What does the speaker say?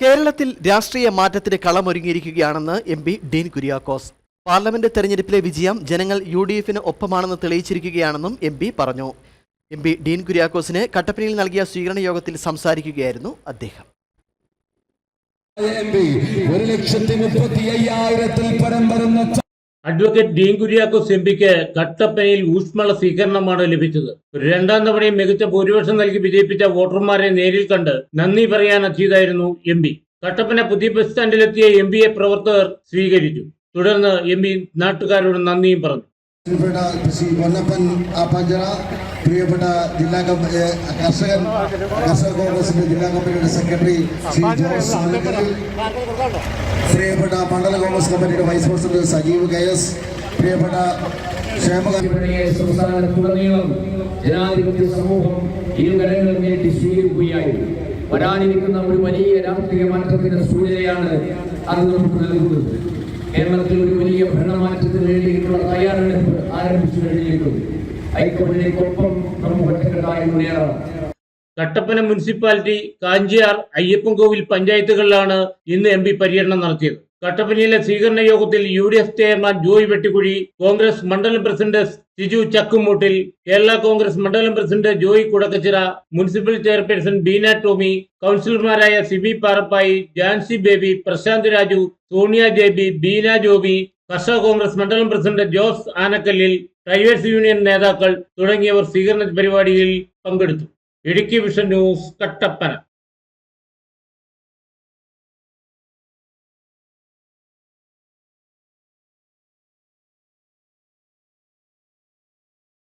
കേരളത്തിൽ രാഷ്ട്രീയ മാറ്റത്തിന് കളമൊരുങ്ങിയിരിക്കുകയാണെന്ന് M P Dean Kuriakose. Parliament തെരഞ്ഞെടുപ്പിലെ വിജയം ജനങ്ങൾ യു ഡി എഫിന് ഒപ്പമാണെന്ന് തെളിയിച്ചിരിക്കുകയാണെന്നും എം പി പറഞ്ഞു. എം പി ഡീൻ കുര്യാക്കോസിന് കട്ടപ്പനയിൽ നൽകിയ സ്വീകരണ യോഗത്തിൽ സംസാരിക്കുകയായിരുന്നു അദ്ദേഹം. ഒരു ലക്ഷത്തി മുപ്പത്തി അയ്യായിരത്തിൽ പരം വരുന്ന അഡ്വക്കേറ്റ് ഡീൻ കുര്യാക്കോസ് എം പിക്ക് കട്ടപ്പനയിൽ ഊഷ്മള സ്വീകരണമാണ് ലഭിച്ചത്. രണ്ടാം തവണയും മികച്ച ഭൂരിപക്ഷം നൽകി വിജയിപ്പിച്ച വോട്ടർമാരെ നേരിൽ കണ്ട് നന്ദി പറയാൻ എത്തിയതായിരുന്നു എം പി. കട്ടപ്പന പുതിയ ബസ് സ്റ്റാൻഡിലെത്തിയ എം പിയെ പ്രവർത്തകർ സ്വീകരിച്ചു. തുടർന്ന് എം പി നാട്ടുകാരോട് നന്ദിയും പറഞ്ഞു. പ്രിയപ്പെട്ട ശ്രീ പൊന്നപ്പൻ ആപ്പാഞ്ചിറ പ്രിയപ്പെട്ട ജില്ലാ കർഷകൻ കർഷക കോൺഗ്രസിന്റെ ജില്ലാ കമ്മിറ്റിയുടെ സെക്രട്ടറി ശ്രീ ജോസ് പ്രിയപ്പെട്ട മണ്ഡല കോൺഗ്രസ് കമ്മിറ്റിയുടെ vice president Sajeev K S പ്രിയപ്പെട്ട സംസ്ഥാനത്തുടനീളം ജനാധിപത്യ സമൂഹം ഇരുകരങ്ങളും നേരിട്ട് സ്വീകരിക്കുകയായിരുന്നു വരാനിരിക്കുന്ന ഒരു വലിയ രാഷ്ട്രീയ മാറ്റത്തിന്റെ സൂചനയാണ് അത് നമുക്ക് നൽകുന്നത്. കേരളത്തിൽ ഒരു വലിയ ഭരണമാറ്റത്തിന് വേണ്ടിയിട്ടുള്ള തയ്യാറെടുപ്പ് കട്ടപ്പന മുനിസിപ്പാലിറ്റി കാഞ്ചിയാർ അയ്യപ്പൻകോവിൽ പഞ്ചായത്തുകളിലാണ് ഇന്ന് എം പി പര്യടനം നടത്തിയത്. കട്ടപ്പനയിലെ സ്വീകരണ യോഗത്തിൽ U D F chairman Joy Vettikuzhi Congress മണ്ഡലം പ്രസിഡന്റ് സിജു ചക്കുമൂട്ടിൽ കേരള കോൺഗ്രസ് മണ്ഡലം president Joy Kudakkachira municipal chairperson Beena Tommy കൗൺസിലർമാരായ സിബി പാറപ്പായി ജാൻസി ബേബി പ്രശാന്ത് രാജു സോണിയ ജേബി ബീന ജോബി കർഷക കോൺഗ്രസ് മണ്ഡലം പ്രസിഡന്റ് ജോസ് ആനക്കല്ലിൽ ഡ്രൈവേഴ്സ് യൂണിയൻ നേതാക്കൾ തുടങ്ങിയവർ സ്വീകരണ പരിപാടിയിൽ പങ്കെടുത്തു. Idukki vision news Kattappana.